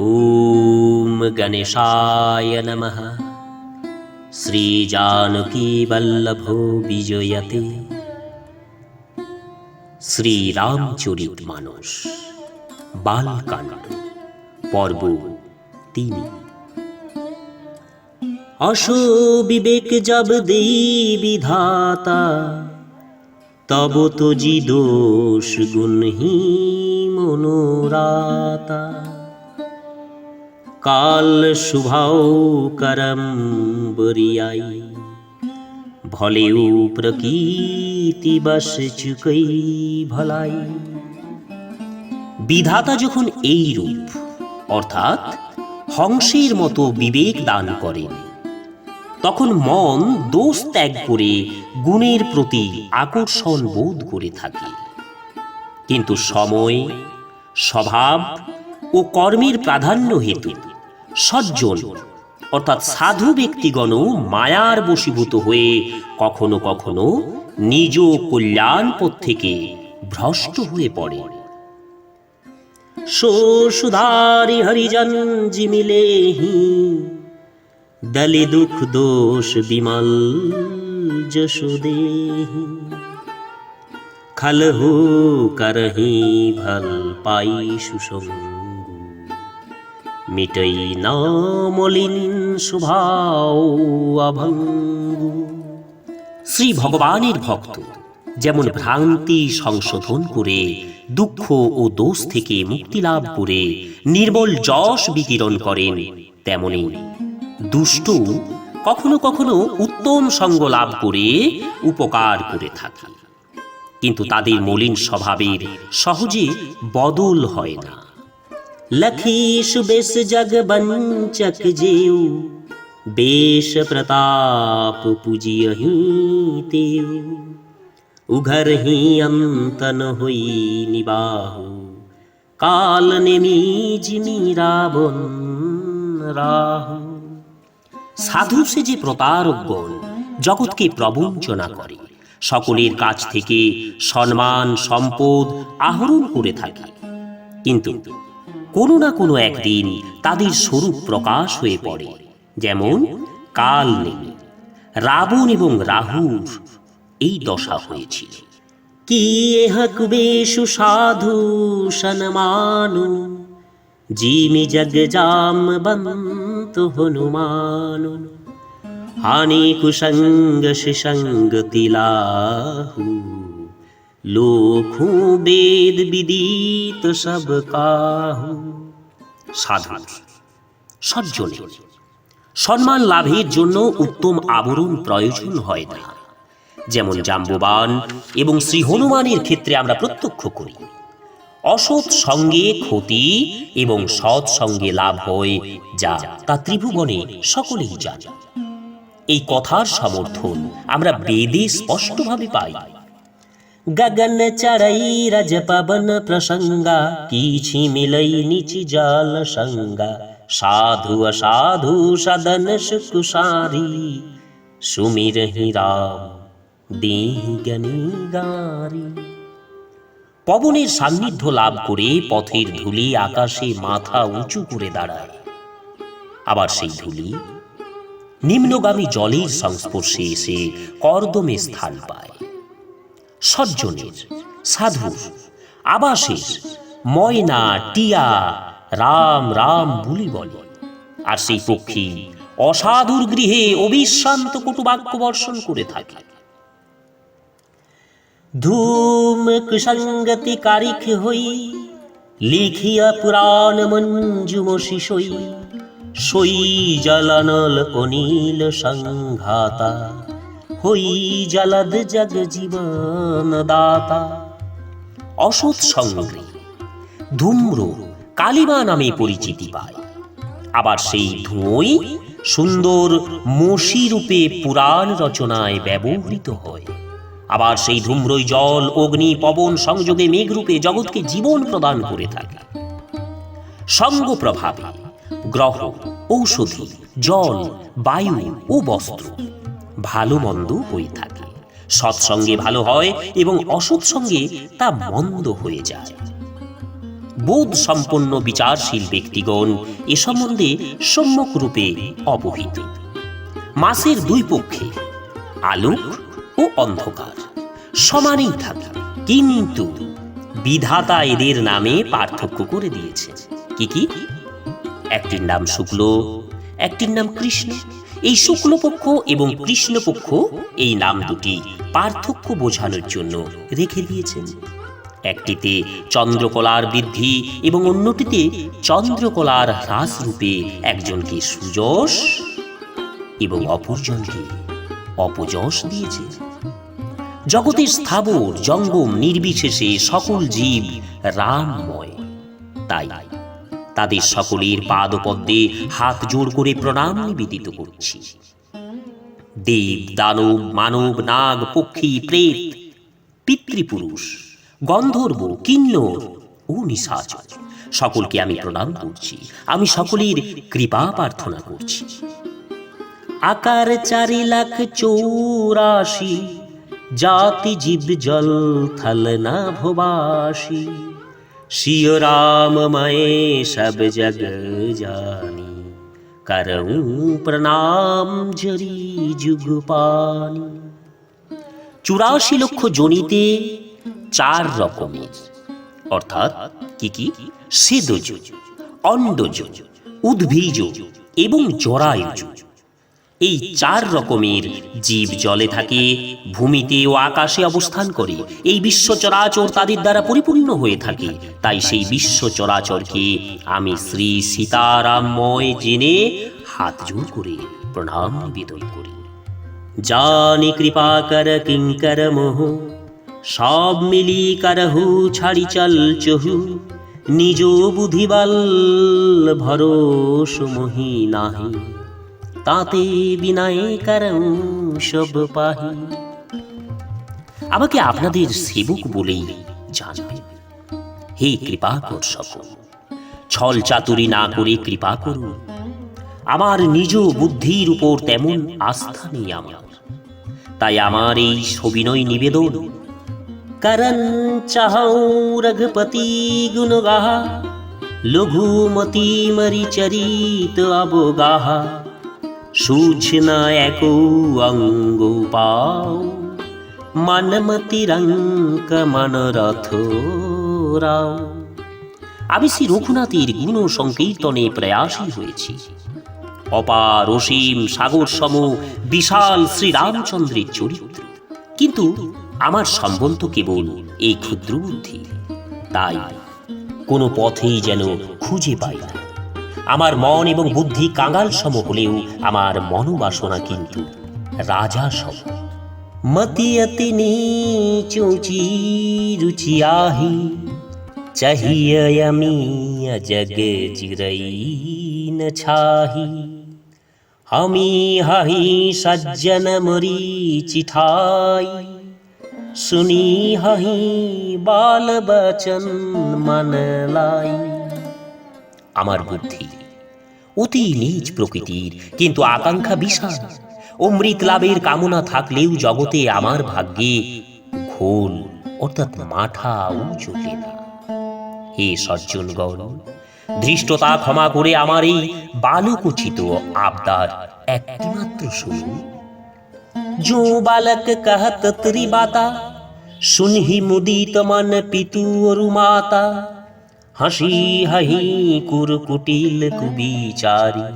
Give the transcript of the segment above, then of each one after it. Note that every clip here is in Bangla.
ॐ गणेशाय नमः শ্রীজানকীবল্লভো বিজয়তে শ্রীরামচরিত মানস বালকাণ্ড পর্ব তিন অশো বিবেক জব দেই বিধাতা তব তো জি দোষ গুণহি মনোরাতা কাল শুভাও করম বরিয়াই। ভলেও প্রকৃতি বস চুকই ভলাই। বিধাতা যখন এই রূপ, অর্থাৎ হংসের মতো বিবেক দান করেন, তখন মন দোষ ত্যাগ করে গুণের প্রতি আকর্ষণ বোধ করে থাকে। কিন্তু সময়, স্বভাব ও কর্মের প্রাধান্য হেতু সজ্জন। অর্থাৎ সাধু ব্যক্তিগণ মায়ার বশীভূত হয়ে কখনো কখনো নিজ কল্যাণ পথ থেকে ভ্রষ্ট হয়ে পড়ে। সুধারি হরিজন জিমিলে দলে দুঃখ দোষ বিমল যশোদেহি। খলহু করহি ভল পাই সুসঙ্গ মিটই না মলিন শুভাও শ্রী ভগবানের ভক্ত, যেমন ভ্রান্তি সংশোধন করে, দুঃখ ও দোষ থেকে মুক্তি লাভ করে নির্মল যশ বিকিরণ করেন, তেমনি দুষ্ট কখনো কখনো উত্তম সঙ্গ লাভ করে, উপকার করে থাকে। কিন্তু তাদের মলিন স্বভাবের সহজে বদল হয় না। লখীশ বেশ জগ বঞ্চক যেউ বেশ প্রতাপ পুজিয়হি তেউ উঘর হি অন্তন হই নিবাহু কাল নেমি জিমি রাবণ রাহু সাধু সে যে প্রতারকগণ জগৎকে প্রবঞ্চনা করে, সকলের কাছ থেকে সম্মান, সম্পদ আহরণ করে থাকে। কিন্তু কোনো না কোনো একদিন তাদের স্বরূপ প্রকাশ হয়ে পড়ে। যেমন কাল নেই রাবণ এবং রাহুর এই দশা হয়েছিল। কি এহক বেশু সাধু সনমানু, জিমি জগ জাম বন্ত হনুমানু। হানি কুসঙ্গ শিসঙ্গ তিলাহু। লোখু বেদ বিদিত সব কাহু। সাধু, সজ্জনে, সম্মান লাভের জন্য উত্তম আবরণ প্রয়োজন হয় না। যেমন জাম্ববান এবং শ্রী হনুমানের ক্ষেত্রে আমরা প্রত্যক্ষ করি। অসৎ সঙ্গে ক্ষতি এবং সৎ সঙ্গে লাভ হয়, যা তা ত্রিভুবনে সকলেই জানে। এই কথার সমর্থন আমরা বেদে স্পষ্টভাবে পাই। রজ পবন প্রসঙ্গা কিছি মিলই নিচি জাল সঙ্গা সাধু অসাধু সদন সুকুশারি সুমির হি রাম দেহি জ্ঞানী গারি পবনের সান্নিধ্য লাভ করে পথের ধুলি আকাশে মাথা উঁচু করে দাঁড়ায়। আবার সেই ধুলি নিম্নগামী জলের সংস্পর্শে এসে কর্দমে স্থান পায়। সজ্জনের, সাধুর, আবাসের, ময়না, টিয়া, রাম রাম বুলি বলে। আর সেই পক্ষী অসাধুর গৃহে অবিশ্রান্ত কটুবাক্য বর্ষণ করে থাকে। ধূম কুসঙ্গতি কারিখ হই, লিখিয়া পুরাণ মঞ্জুম সই সই জলনল অনিল সংঘাতা। হই জলদ জগ জীবন দাতা। অসৎ সঙ্গে ধূম্র কালিমা নামে পরিচিতি পায়। আবার সেই ধুঁই সুন্দর মসি রূপে পুরাণ রচনায় ব্যবহৃত হয়। আবার সেই ধূম্রই জল, অগ্নি, পবন সংযোগে মেঘরূপে জগৎকে জীবন প্রদান করে থাকে। সঙ্গ প্রভাবে গ্রহ, ঔষধি, জল, বায়ু ও বস্ত্র ভালো মন্দ হয়ে থাকে। সৎসঙ্গে ভালো হয় এবং অসৎ সঙ্গে তা মন্দ হয়ে যায়। বোধ সম্পন্ন বিচারশীল ব্যক্তিগণ এ সম্বন্ধে সম্যক রূপে অবহিত। মাসের দুই পক্ষে, আলোক ও অন্ধকার, সমানেই থাকে। কিন্তু বিধাতা এদের নামে পার্থক্য করে দিয়েছে। কি কি? একটির নাম শুক্ল, একটির নাম কৃষ্ণ। এই শুক্লপক্ষ এবং কৃষ্ণপক্ষ এই নাম দুটি পার্থক্য বোঝানোর জন্য রেখে দিয়েছেন। একটিতে চন্দ্রকলার বৃদ্ধি এবং অন্যটিতে চন্দ্রকলার হ্রাস রূপে একজনকে সুযশ এবং অপরজনকে অপযশ দিয়েছে। জগতের স্থাবর, জঙ্গম, নির্বিশেষে সকল জীব রামময়। তাই তাদের সকলের পাদপদ্মে হাত জোড় করে প্রণাম নিবেদিত করছি। দেব দানব মানব নাগ পক্ষী প্রেত পিতৃপুরুষ গন্ধর্ব কিন্নর ও নিশাচর সকলকে আমি প্রণাম করছি। আমি সকলের কৃপা প্রার্থনা করছি। আকার চারি লাখ চৌরাশি জাতি জীব জল থল না ভবাসি। শিয় রাম ময়ে সব জগ জানি করূ প্রণাম জরি যুগ পানি চুরাশি লক্ষ জনিতে চার রকমের অর্থাৎ কি কি সেদজ অন্ডজ উদ্ভিজ এবং জরায়ুজ এই চার রকমের জীব জলে থাকে, ভূমিতে ও আকাশে অবস্থান করে। এই বিশ্ব চরাচর তাদের দ্বারা পরিপূর্ণ হয়ে থাকে। তাই সেই বিশ্ব চরাচরকে আমি শ্রী সীতারামময় জেনে হাত জোর করে প্রণাম নিবেদন করি। জানি কৃপা কর কিঙ্কর মোহ। সব মিলি করহু ছাড়ি চল, চহু। নিজ বুধিবল ভরোস মোহি নাহি। তাতে বিনয় করম সব পাহি। আমাকে আপনাদের সেবক বলেই জানবে। হে কৃপা কর সকল। ছল চাতুরি না করে কৃপা করুন। আমার নিজ বুদ্ধির উপর তেমন আস্থা নেই আমার। তাই আমার এই সবিনয় নিবেদন। করন চাহৌ রঘুপতি গুণ গাহা লঘুমতি মরি চরিত অবগাহা। সূঝ না এক অঙ্গ পাও। মনমতি রঙ্ক মন রথ রাও। আমি শ্রী রঘুনাথের গুণ সংকীর্তনে প্রয়াসী হয়েছি। অপার অসীম সাগর সম বিশাল শ্রীরামচন্দ্রের চরিত্র। কিন্তু আমার সম্বন্ধ কেবল এই ক্ষুদ্র বুদ্ধি। তাই কোনো পথেই যেন খুঁজে পাই না। আমার মন এবং বুদ্ধি কাঙাল সম হলেও আমার মনোবাসনা কিন্তু রাজা সম মতি অতি নীচুচি রুচি আহি चाहिए यमी जग चिरई न छाही हमी हही सज्जन मरी चिठाई सुनी हही बाल बचन मन लाई আমার বুদ্ধি অতি নিজ প্রকৃতির কিন্তু আকাঙ্ক্ষা বিশাল অমৃত লাভের কামনা থাকলেও জগতে আমার ভাগ্যে ঘোল অর্থাৎ মাঠাও জোটে না হে সজ্জনগণ ধৃষ্টতা ক্ষমা করে আমার এই বালকোচিত আবদার একটিমাত্র শুনুন जो बालक कहत त्रिबाता सुनहि मुदित मन पितु और माता হাসি হাহি কুরকুটিল কুবিচারি,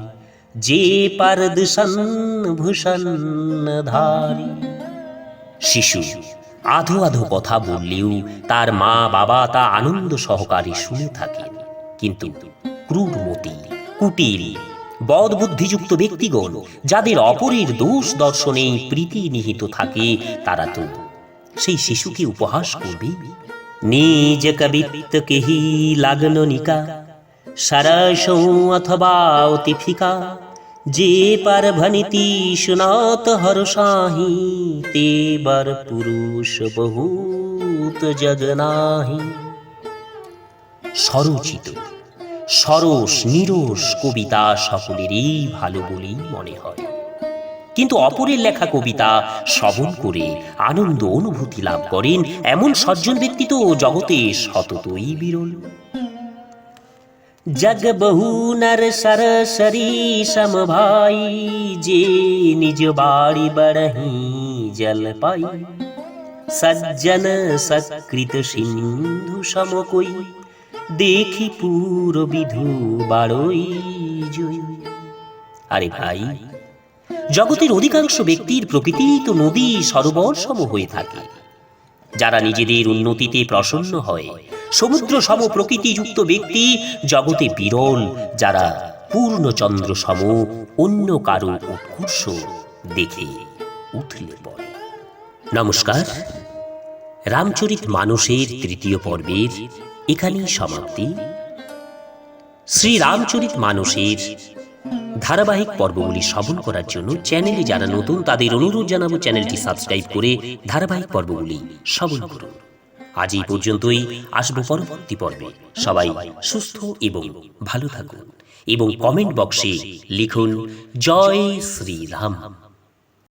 যে পারদূষণ ভূষণ ধারি। শিশু, আধো আধো কথা বললেও তার মা বাবা তা আনন্দ সহকারে শুনে থাকেন। কিন্তু ক্রূরমতি, কুটিল বদ বুদ্ধিযুক্ত ব্যক্তিগণ, যাদের অপরের দোষ দর্শনে প্রীতি নিহিত থাকে, তারা তো সেই শিশুকে উপহাস করবে নিজ কবিত্ব কেহি লাগন নিকা সরস অথবা অতিফিকা যে পার ভনিতি সুনাত হরসাহি তে বার পুরুষ বহুত জগনাহি স্বরচিত সরস নিরস কবিতা সকলেরই ভালো বলেই মনে হয়। কিন্তু অপরের লেখা কবিতা শ্রবণ করে আনন্দ অনুভূতি লাভ করেন এমন সজ্জন ব্যক্তি তো জগতে সততই বিরল जग बहु नर सर सरी सम भाई जे निज बाड़ी बड़ही जल पाई सज्जन सकृत सिंधु सम कोई দেখি পুর বিধু বাড়ই জয়ী আরে ভাই জগতের অধিকাংশ ব্যক্তির প্রকৃতি তো নদী সরোবর সম হয়ে থাকে। যারা নিজেদের উন্নতিতে প্রসন্ন হয় সমুদ্র সম প্রকৃতিযুক্ত ব্যক্তি জগতে বিরল, যারা পূর্ণচন্দ্র সম অন্য কারও উৎকর্ষ দেখে উথলে পড়ে। নমস্কার, রামচরিত মানসের তৃতীয় পর্বের এখানেই সমাপ্তি। শ্রী রামচরিত মানসের ধারাবাহিক পর্বগুলি শ্রবণ করার জন্য চ্যানেলে যারা নতুন, তাদের অনুরোধ জানাব চ্যানেলটি সাবস্ক্রাইব করে ধারাবাহিক পর্বগুলি শ্রবণ করুন। আজ এই পর্যন্তই, আসব পরবর্তী পর্বে। সবাই সুস্থ এবং ভালো থাকুন এবং কমেন্ট বক্সে লিখুন, জয় শ্রীরাম।